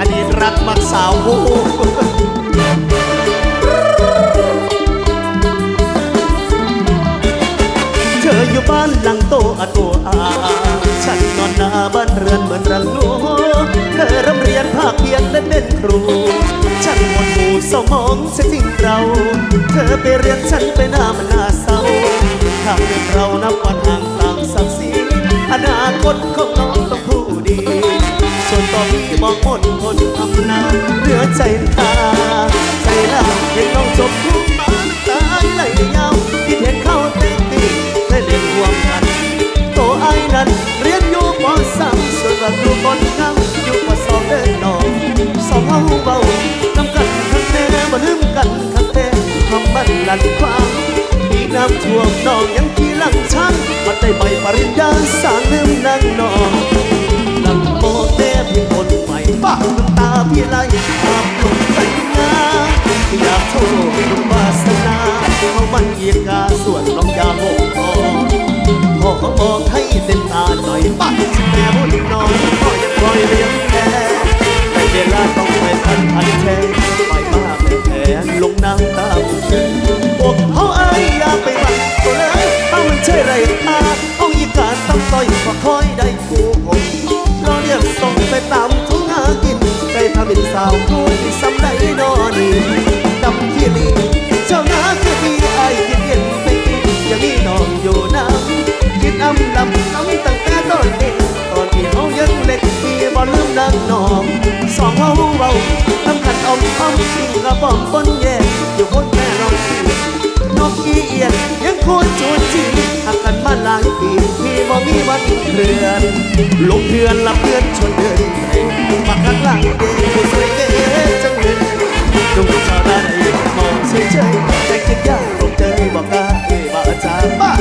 อดีตรักมักสาวผู้เธออยู่บ้านหลังโตอาโกอาฉันนอนหน้าบ้านเรือนเหมือนรังหนูเธอรำเรียนภาคเพียนและเด่นครู ฉันหมดหมู่สมองเสียจริงเรา เธอไปเรียนฉันไปหน้ามันน่าเศร้าทางเดินเรานับวันห่างต่างศักดิ์ศรีอนา คตของน้องต้องผู้ดี ส่วนต่อพี่มองมนคนทำนาเหลือใจตาใจลาเห็นน้องจบทุกมาตายไหลยาวที่เห็นเข้าเต็มตีได้เรียนรวมกันโตไอ้นั้นเรียนอยู่ปสามส่วนว่าครูคนนั่งอยู่ปสองเดินนองสองเฮาเบาน้ำกันข้างแน่มาลืมกันข้างแท้ทำมันลันความมีน้ำท่วมน้องยังที่หลังช่างมันได้ใบปริญญา ต็ม บ่ลืมนางนองสองเฮาเบาทำกันอมอ้อมทิ้งกระป๋อมบนแย่อยู่บนแม่ลองสีนกอีเอียนยังโคตรจูจีหักกันมาหลายปีพี่บ่มีวันเคลื่อนลงเดือนละเพื่อนชวนเดินเตะมาข้างหลังเด็กผู้สวยเก๋จังเลยดูชาวนาในมองเฉยๆแต่คิดยากลงเจอบอกกล้าเอ่ยว่าอาจารย์บ้า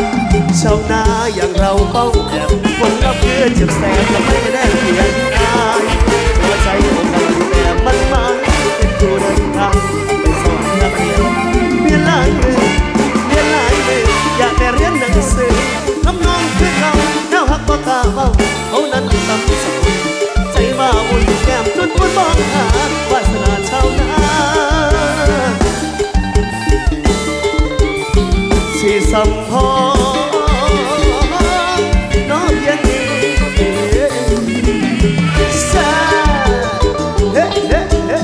ชาวนาอย่างเราเป้าแอบคนละเพื่อนเจ็บแสบและไม่ได้เพีย สัมพอน้องเพียงนี้แซ่เฮ้เฮ้เฮ้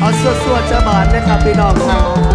เอาสวดๆจะบานนะครับพี่น้องครับ